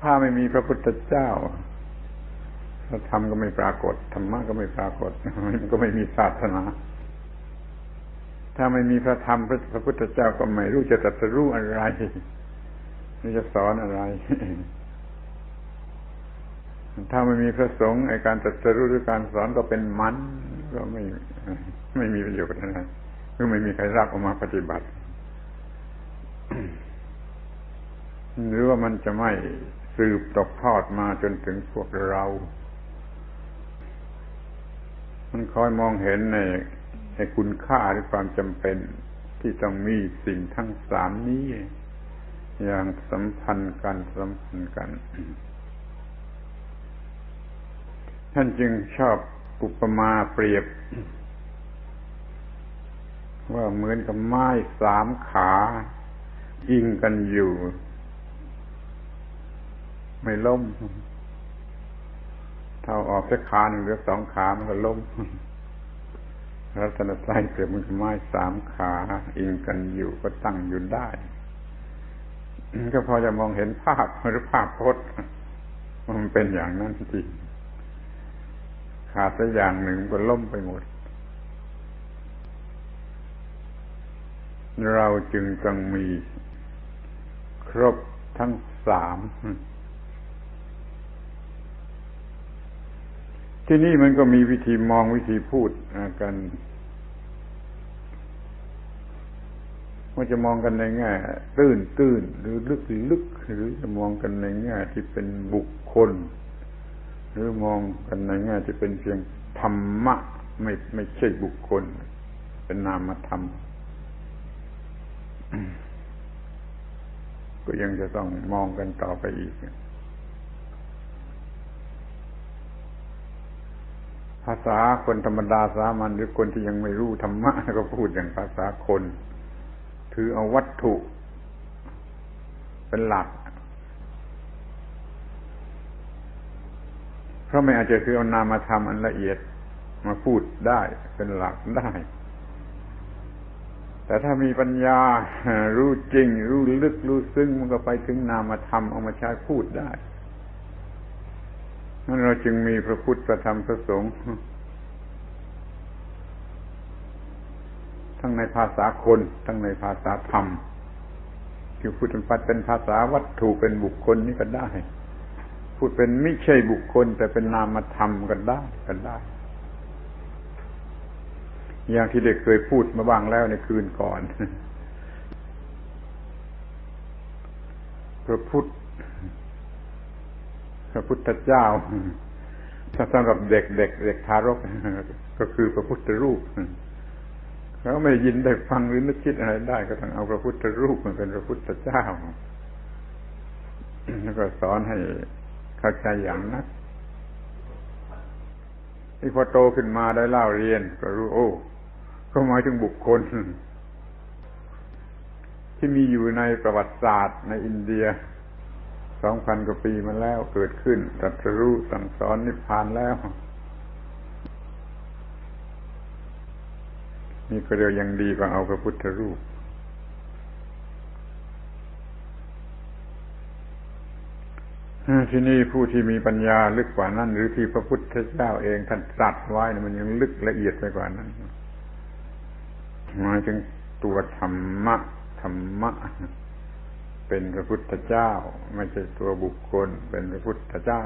ถ้าไม่มีพระพุทธเจ้าพระธรรมก็ไม่ปรากฏธรรมะก็ไม่ปรากฏมันก็ไม่มีศาสนา ถ้าไม่มีพระธรรมพระพุทธเจ้าก็ไม่รู้จะตรัสรู้อะไรจะสอนอะไร ถ้าไม่มีพระสงฆ์ไอการตรัสรู้หรือการสอนก็เป็นมันก็ไม่ไม่มีประโยชน์อะไรคือไม่มีใครรับออกมาปฏิบัติ หรือว่ามันจะไม่ สืบตกทอดมาจนถึงพวกเรา มันคอยมองเห็นในในคุณค่าหรือความจำเป็นที่ต้องมีสิ่งทั้งสามนี้ อย่างสัมพันธ์กันสัมพันธ์กัน ท่านจึงชอบอุปมาเปรียบ ว่าเหมือนกับไม้สามขา อิงกันอยู่ ไม่ล้มเท่าออกแค่ขาหนึ่งเหลือสองขามันก็ล้มรัตนไตรเปรียบมันไม้สามขาอิงกันอยู่ก็ตั้งอยู่ได้ ก็พอจะมองเห็นภาพหรือภาพพจน์มันเป็นอย่างนั้นจริงขาดสักอย่างหนึ่งก็ล้มไปหมด เราจึงต้องมีครบทั้งสาม ที่นี่มันก็มีวิธีมองวิธีพูดกันว่าจะมองกันในแง่ตื้นตื้นหรือลึกลึกหรือจะมองกันในแง่ที่เป็นบุคคล หรือมองกันในแง่ที่เป็นเพียงธรรมะ ไม่ไม่ใช่บุคคล เป็นนามธรรม ก็ยังจะต้องมองกันต่อไปอีก ภาษาคนธรรมดาสามัญหรือคนที่ยังไม่รู้ธรรมะก็พูดอย่างภาษาคน ถือเอาวัตถุ เป็นหลัก เพราะไม่อาจจะถือเอานามธรรมอันละเอียดมาพูดได้เป็นหลักได้ แต่ถ้ามีปัญญารู้จริง รู้ลึกรู้ซึ้งมันก็ไปถึงนามธรรมเอามาใช้พูดได้ นั่นเราจึงมีพระพุทธพระธรรมพระสงฆ์ทั้งในภาษาคน ทั้งในภาษาธรรมคือพูดเป็นภาษาวัตถุเป็นบุคคลนี่ก็ได้ พูดเป็นไม่ใช่บุคคล แต่เป็นนามธรรมก็ได้ก็ได้ อย่างที่เด็กเคยพูดมาบ้างแล้วในคืนก่อน พระพุทธ ระพุทธเจ้าถ้าสำหรับเด็กเด็กเด็กทารก ก็คือพระพุทธรูปเขาไม่ยินได้ฟังหรือนึกคิดอะไรได้ ก็ต้องเอาพระพุทธรูปมันเป็นพระพุทธเจ้าแล้วก็สอนให้เข้าใจอย่างนั้นที่พอโตขึ้นมาได้เล่าเรียน ก็รู้โอ้ก็หมายถึงบุคคล ที่มีอยู่ในประวัติศาสตร์ในอินเดีย สองพันกว่าปีมาแล้วเกิดขึ้นตรัสรู้สั่งสอนนิพพานแล้ว นี่ก็เรียกยังดีกว่าเอาพระพุทธรูป ที่นี่ผู้ที่มีปัญญาลึกกว่านั้น หรือที่พระพุทธเจ้าเองท่านตรัสไว้มันยังลึกละเอียดไปกว่านั้นหมายถึงตัวธรรมะธรรมะ เป็นพระพุทธเจ้า ไม่ใช่ตัวบุคคล เป็นพระพุทธเจ้า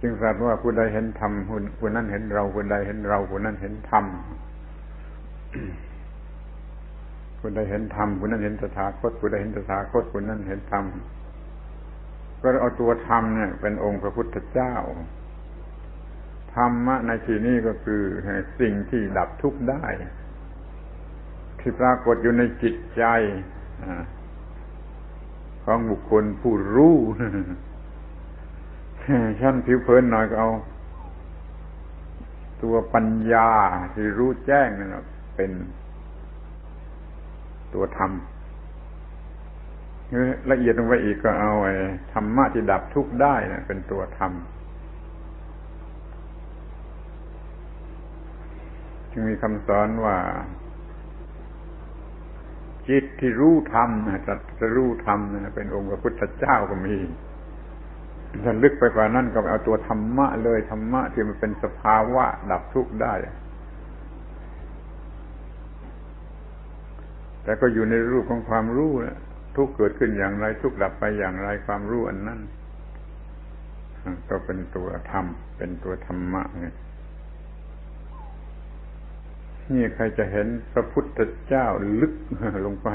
จึงทราบว่าผู้ใดเห็นธรรมผู้นั้นเห็นเราผู้ใดเห็นเราผู้นั้นเห็นธรรมผู้ใดเห็นธรรมผู้นั้นเห็นสถาคตผู้ใดเห็นสถาคตผู้นั้นเห็นธรรมก็เอาตัวธรรมเนี่ย เป็นองค์พระพุทธเจ้าธรรมะในที่นี้ก็คือสิ่งที่ดับทุกข์ได้ ที่ปรากฏอยู่ในจิตใจ ของบุคคลผู้รู้ชั้นผิวเผินหน่อยก็เอา ตัวปัญญาที่รู้แจ้งนั่นเป็นตัวธรรมละเอียดลงไปอีกก็เอาไอ้ธรรมะที่ดับทุกข์ได้นะเป็นตัวธรรมจึงมีคำสอนว่า จิตที่รู้ธรรมจะจะรู้ธรรมนะเป็นองค์พระพุทธเจ้าก็มีถ้าลึกไปกว่านั้นก็เอาตัวธรรมะเลยธรรมะที่มันเป็นสภาวะดับทุกข์ได้ แต่ก็อยู่ในรูปของความรู้นะทุกเกิดขึ้นอย่างไร ทุกดับไปอย่างไรความรู้อันนั้นก็เป็นตัวธรรม เป็นตัวธรรมะไง นี่ใครจะเห็นพระพุทธเจ้าลึกลงไป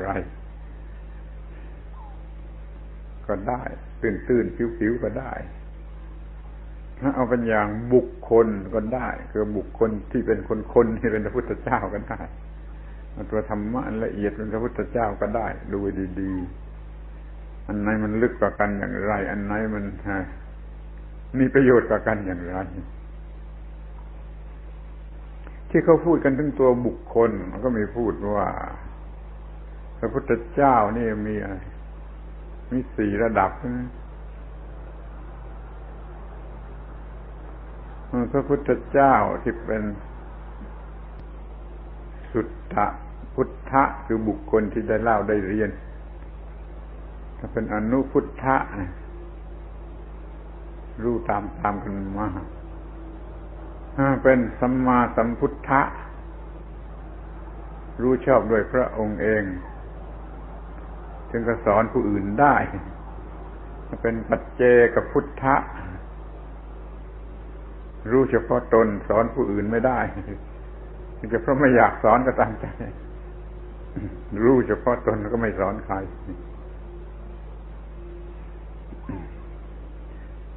ไร ก็ได้ ตื้นตื้นผิวผิวก็ได้ ถ้าเอาเป็นอย่างบุคคลก็ได้ คือบุคคลที่เป็นคนคนที่เป็นพระพุทธเจ้าก็ได้ตัวธรรมะละเอียดเป็นพระพุทธเจ้าก็ได้ ดูดีๆ อันไหนมันลึกกว่ากันอย่างไร อันไหนมันมีประโยชน์กว่ากันอย่างไร ที่เขาพูดกันถึงตัวบุคคลก็มีพูดว่า พระพุทธเจ้านี่มีอะไรมีสี่ระดับนะพระพุทธเจ้าที่เป็นสุตตะพุทธะคือบุคคลที่ได้เล่าได้เรียน ถ้าเป็นอนุพุทธะรู้ตามตามกันมา เป็นสัมมาสัมพุทธะ รู้ชอบด้วยพระองค์เองจึงก็สอนผู้อื่นได้ เป็นปัจเจกพุทธะ รู้เฉพาะตนสอนผู้อื่นไม่ได้จะเพราะไม่อยากสอนก็ตามใจ รู้เฉพาะตนก็ไม่สอนใคร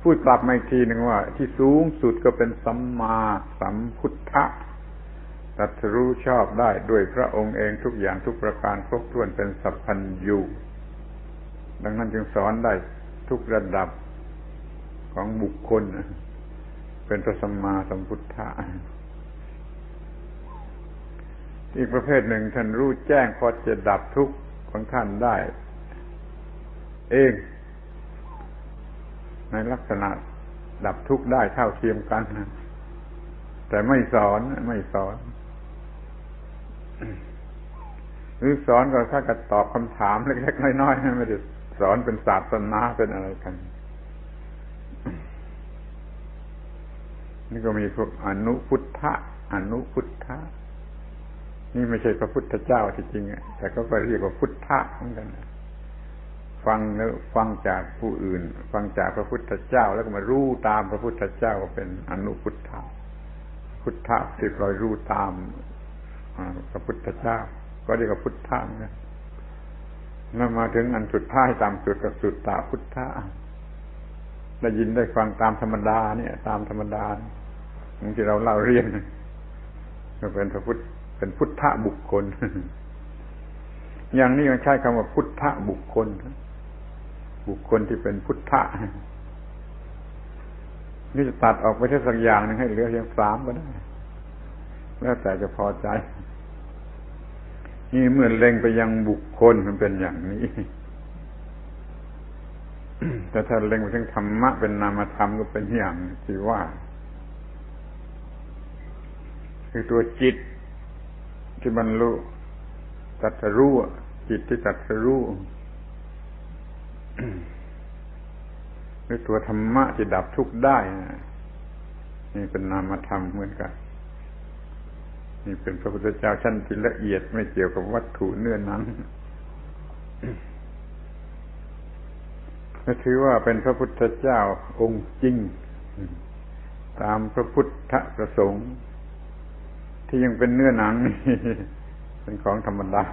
พูดกลับมาอีกทีหนึ่งว่า ที่สูงสุดก็เป็นสัมมาสัมพุทธะตัดรู้ชอบได้ด้วยพระองค์เองทุกอย่างทุกประการครบถ้วนเป็นสัพพัญญูดังนั้นจึงสอนได้ทุกระดับของบุคคล เป็นพระสัมมาสัมพุทธะอีกประเภทหนึ่งท่านรู้แจ้งพอจะดับทุกข์ของท่านได้ เอง ในลักษณะดับทุกข์ได้เท่าเทียมกัน แต่ไม่สอนไม่สอน หรือสอนก็แค่กระตอบคำถามเล็กๆน้อยๆไม่ได้สอนเป็นศาสนาเป็นอะไรกัน นี่ก็มีพวกอนุพุทธะอนุพุทธะนี่ไม่ใช่พระพุทธเจ้าที่จริงแต่ก็เรียกว่าพุทธะเหมือนกัน ฟังแล้วฟังจากผู้อื่น ฟังจากพระพุทธเจ้า แล้วก็มารู้ตามพระพุทธเจ้าก็เป็นอนุพุทธะพุทธะที่ปล่อยรู้ตามพระพุทธเจ้า ก็เรียกว่าพุทธะนะแล้วมาถึงอันสุดท้ายตามสุดกับสุดตาพุทธะได้ยินได้ฟังตามธรรมดาเนี่ย ตามธรรมดาที่เราเล่าเรียนก็เป็นพระพุทธเป็นพุทธะบุคคล อย่างนี้มันใช้คำว่าพุทธะบุคคล บุคคลที่เป็นพุทธะนี่จะตัดออกไปแค่สักอย่างหนึ่งให้เหลือเพียงสามก็ได้ แล้วแต่จะพอใจ นี่เมื่อเล็งไปยังบุคคลมันเป็นอย่างนี้ แต่ถ้าเล็งไปถึงธรรมะเป็นนามธรรมก็เป็นอย่างที่ว่า คือตัวจิตที่บรรลุตัดรู้จิตที่ตัดรู้ หรือตัวธรรมะที่ดับทุกข์ได้นี่เป็นนามธรรมเหมือนกัน นี่เป็นพระพุทธเจ้าชั้นที่ละเอียดไม่เกี่ยวกับวัตถุเนื้อนังก็ถือว่าเป็นพระพุทธเจ้าองค์จริง ตามพระพุทธประสงค์ ที่ยังเป็นเนื้อหนังเป็นของธรรมดา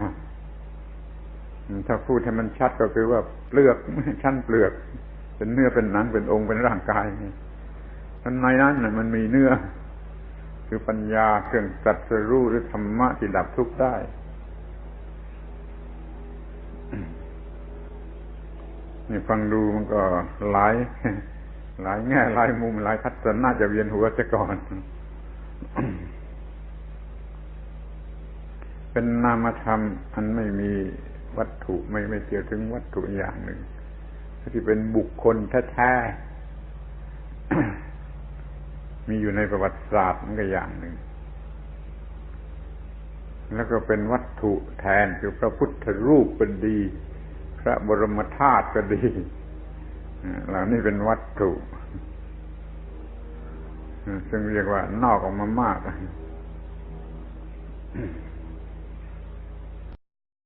ถ้าพูดให้มันชัดก็คือว่าเปลือกชั้นเปลือก เป็นเนื้อเป็นหนังเป็นองค์เป็นร่างกายทันในนั้นน่ะมันมีเนื้อ คือปัญญาเครื่องตัดสรู้หรือธรรมะที่ดับทุกข์ได้นี่ฟังดูมันก็หลาย หลายแง่หลายมุมหลายทัศนะจะเวียนหัวจะก่อน เป็นนามธรรมอันไม่มี วัตถุไม่ไม่เกี่ยวถึงวัตถุอย่างหนึ่งที่เป็นบุคคลแท้ๆมีอยู่ในประวัติศาสตร์มันก็อย่างหนึ่ง แล้วก็เป็นวัตถุแทนคือพระพุทธรูปก็ดี พระบรมธาตุก็ดีเหล่านี้เป็นวัตถุ ซึ่งเรียกว่านอกออกมามาก